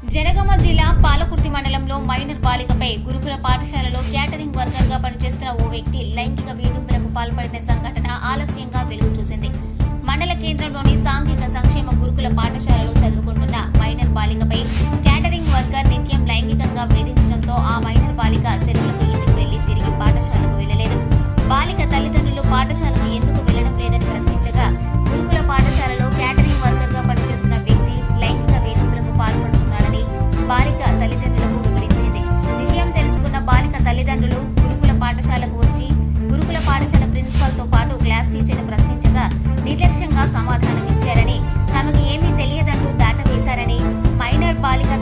జనగామ జిల్లా పాలకుర్తి మండలంలో మైనర్ బాలికపై గురుకుల పాఠశాలలో క్యాటరింగ్ వర్కర్గా పనిచేస్తున్న ఓ వ్యక్తి లైంగిక వేధింపులకు పాల్పడిన సంఘటన ఆలస్యంగా వెలుగు చూసింది. మండల కేంద్రంలోని సాంఘిక సంక్షేమ గురుకుల పాఠశాలలో చదువుకుంటున్న మైనర్ బాలికపై క్యాటరింగ్ వర్కర్ నిత్యం లైంగికంగా వేధించడంతో ఆ మైనర్ బాలిక సెలవులకు ఇంటికి వెళ్ళి తిరిగి పాఠశాలకు వెళ్ళలేదు బాలిక తల్లిదండ్రులు పాఠశాలకు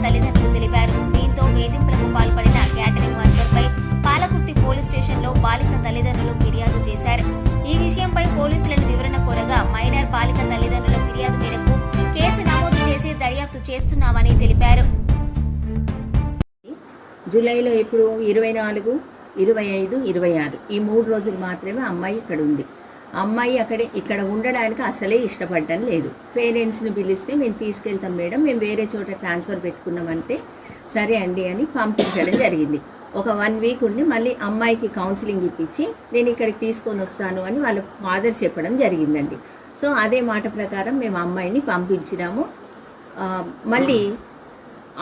తల్లిదండ్రులు తెలిపారు. దీంతో వేధింపులకు పాల్పడిన క్యాటరింగ్ వర్కర్పై పాలకుర్తి పోలీస్ స్టేషన్లో బాలిక తల్లిదండ్రులు ఫిర్యాదు చేశారు. ఈ విషయంపై పోలీసులను వివరణ కోరగా మైనర్ బాలిక తల్లిదండ్రుల ఫిర్యాదు మేరకు కేసు నమోదు చేసి దర్యాప్తు చేస్తున్నామని తెలిపారు. జూలైలో ఇప్పుడు ఇరవై నాలుగు ఇరవై ఐదు ఇరవై ఆరు. ఈ మూడు రోజులు మాత్రమే అమ్మాయి ఇక్కడ ఉంది. అమ్మాయి అక్కడే ఇక్కడ ఉండడానికి అసలే ఇష్టపడడం లేదు. పేరెంట్స్ని పిలిస్తే మేము తీసుకెళ్తాం మేడం మేము వేరే చోట ట్రాన్స్ఫర్ పెట్టుకున్నామంటే సరే అండి అని పంపించడం జరిగింది. ఒక వన్ వీక్ ఉండి మళ్ళీ అమ్మాయికి కౌన్సిలింగ్ ఇప్పించి నేను ఇక్కడికి తీసుకొని వస్తాను అని వాళ్ళ ఫాదర్ చెప్పడం జరిగిందండి. సో అదే మాట ప్రకారం మేము అమ్మాయిని పంపించినాము. మళ్ళీ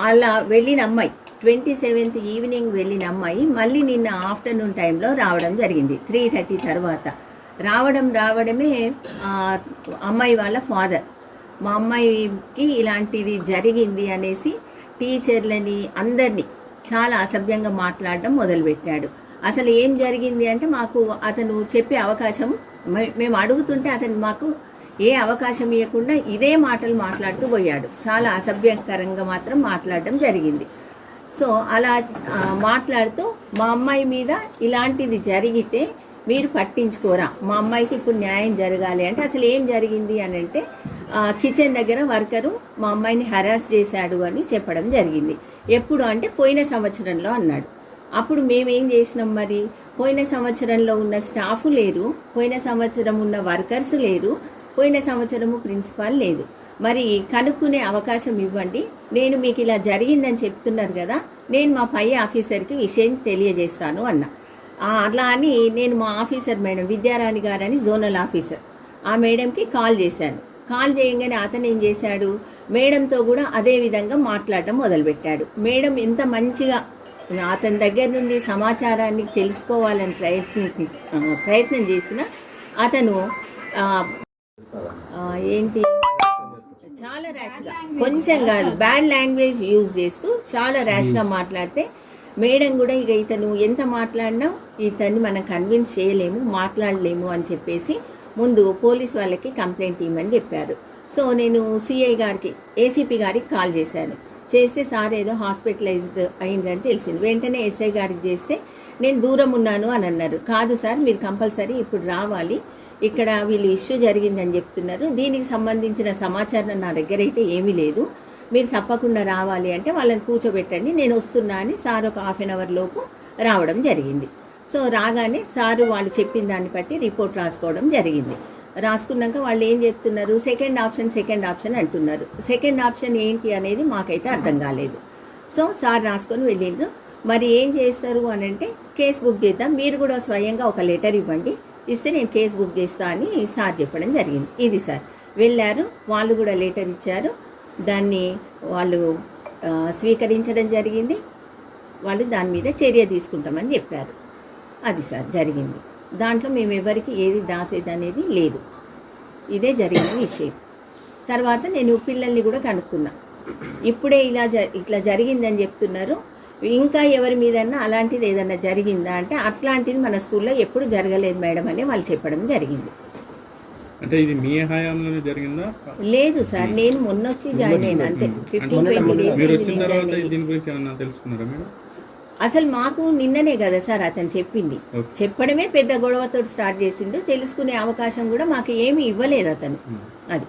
అలా వెళ్ళిన అమ్మాయి ట్వంటీ సెవెంత్ ఈవినింగ్ వెళ్ళిన అమ్మాయి మళ్ళీ నిన్న ఆఫ్టర్నూన్ టైంలో రావడం జరిగింది. త్రీ థర్టీ తర్వాత. రావడం రావడమే అమ్మాయి వాళ్ళ ఫాదర్ మా అమ్మాయికి ఇలాంటిది జరిగింది అనేసి టీచర్లని అందరినీ చాలా అసభ్యంగా మాట్లాడడం మొదలుపెట్టాడు. అసలు ఏం జరిగింది అంటే మాకు అతను చెప్పే అవకాశం మే- మేము అడుగుతుంటే అతను మాకు ఏ అవకాశం ఇవ్వకుండా ఇదే మాటలు మాట్లాడుతూ పోయాడు. చాలా అసభ్యకరంగా మాత్రం మాట్లాడడం జరిగింది. సో అలా మాట్లాడుతూ మా అమ్మాయి మీద ఇలాంటిది జరిగితే మీరు పట్టించుకోరా. మా అమ్మాయికి ఇప్పుడు న్యాయం జరగాలి అంటే అసలు ఏం జరిగింది అని అంటే కిచెన్ దగ్గర వర్కరు మా అమ్మాయిని హరాస్ చేశాడు అని చెప్పడం జరిగింది. ఎప్పుడు అంటే పోయిన సంవత్సరంలో అన్నాడు. అప్పుడు మేమేం చేసినాం మరి? పోయిన సంవత్సరంలో ఉన్న స్టాఫ్ లేరు పోయిన సంవత్సరం ఉన్న వర్కర్స్ లేరు పోయిన సంవత్సరము ప్రిన్సిపాల్ లేదు. మరి కనుక్కునే అవకాశం ఇవ్వండి. నేను మీకు ఇలా జరిగిందని చెప్తున్నారు కదా నేను మా పై ఆఫీసర్కి విషయం తెలియజేస్తాను అన్నా. అట్లా అని నేను మా ఆఫీసర్ మేడం విద్యారాణి గారని జోనల్ ఆఫీసర్. ఆ మేడంకి కాల్ చేశాను. కాల్ చేయగానే అతను ఏం చేశాడు? మేడంతో కూడా అదే విధంగా మాట్లాడటం మొదలుపెట్టాడు. మేడం ఎంత మంచిగా అతని దగ్గర నుండి సమాచారాన్ని తెలుసుకోవాలని ప్రయత్నం ప్రయత్నం చేసిన అతను ఏంటి? చాలా ర్యాష్గా కొంచెం కాదు బ్యాడ్ లాంగ్వేజ్ యూజ్ చేస్తూ చాలా ర్యాష్గా మాట్లాడితే మేడం కూడా ఇక ఇతను ఎంత మాట్లాడినా ఇతన్ని మనం కన్విన్స్ చేయలేము మాట్లాడలేము అని చెప్పేసి ముందు పోలీస్ వాళ్ళకి కంప్లైంట్ ఇవ్వమని చెప్పారు. సో నేను సిఐ గారికి ఏసీపీ గారికి కాల్ చేశాను. చేస్తే సార్ ఏదో హాస్పిటలైజ్డ్ అయిందని తెలిసింది. వెంటనే ఎస్ఐ గారికి చేస్తే నేను దూరం ఉన్నాను అని అన్నారు. కాదు సార్ మీరు కంపల్సరీ ఇప్పుడు రావాలి. ఇక్కడ వీళ్ళు ఇష్యూ జరిగిందని చెప్తున్నారు. దీనికి సంబంధించిన సమాచారం నా దగ్గర అయితే ఏమీ లేదు. మీరు తప్పకుండా రావాలి అంటే వాళ్ళని కూర్చోబెట్టండి నేను వస్తున్నా అని సార్ ఒక హాఫ్ అన్ అవర్ లోపు రావడం జరిగింది. సో రాగానే సారు వాళ్ళు చెప్పిన దాన్ని బట్టి రిపోర్ట్ రాసుకోవడం జరిగింది. రాసుకున్నాక వాళ్ళు ఏం చెప్తున్నారు? సెకండ్ ఆప్షన్ సెకండ్ ఆప్షన్ అంటున్నారు. సెకండ్ ఆప్షన్ ఏంటి అనేది మాకైతే అర్థం కాలేదు. సో సార్ రాసుకొని వెళ్ళిండ్రు. మరి ఏం చేస్తారు అని అంటే కేసు బుక్ చేద్దాం మీరు కూడా స్వయంగా ఒక లెటర్ ఇవ్వండి. ఇస్తే నేను కేసు బుక్ చేస్తా అని సార్ చెప్పడం జరిగింది. ఇది సార్. వెళ్ళారు వాళ్ళు కూడా లెటర్ ఇచ్చారు. దాన్ని వాళ్ళు స్వీకరించడం జరిగింది. వాళ్ళు దాని మీద చర్య తీసుకుంటామని చెప్పారు. అది సార్ జరిగింది. దాంట్లో మేము ఎవరికి ఏది దాసేది అనేది లేదు. ఇదే జరిగిన విషయం. తర్వాత నేను పిల్లల్ని కూడా కనుక్కున్నా. ఇప్పుడే ఇలా జ ఇట్లా జరిగిందని చెప్తున్నారు. ఇంకా ఎవరి మీదన్నా అలాంటిది ఏదన్నా జరిగిందా అంటే అట్లాంటిది మన స్కూల్లో ఎప్పుడు జరగలేదు మేడం అని వాళ్ళు చెప్పడం జరిగింది. అంటే ఇది మీ హయాంలోనే జరిగిందా? లేదు సార్ నేను మొన్న వచ్చి జాయిన్ అయినా అంతే. ఫిఫ్టీన్ ట్వంటీ డేస్ మీరు వచ్చిన తర్వాత. దీని గురించి ఏమన్నా తెలుసుకున్నారా మేడం? అసలు మాకు నిన్ననే కదా సార్ అతను చెప్పింది. చెప్పడమే పెద్ద గొడవతో స్టార్ట్ చేసిండు తెలుసుకునే అవకాశం కూడా మాకు ఏమీ ఇవ్వలేదు అతను. అది.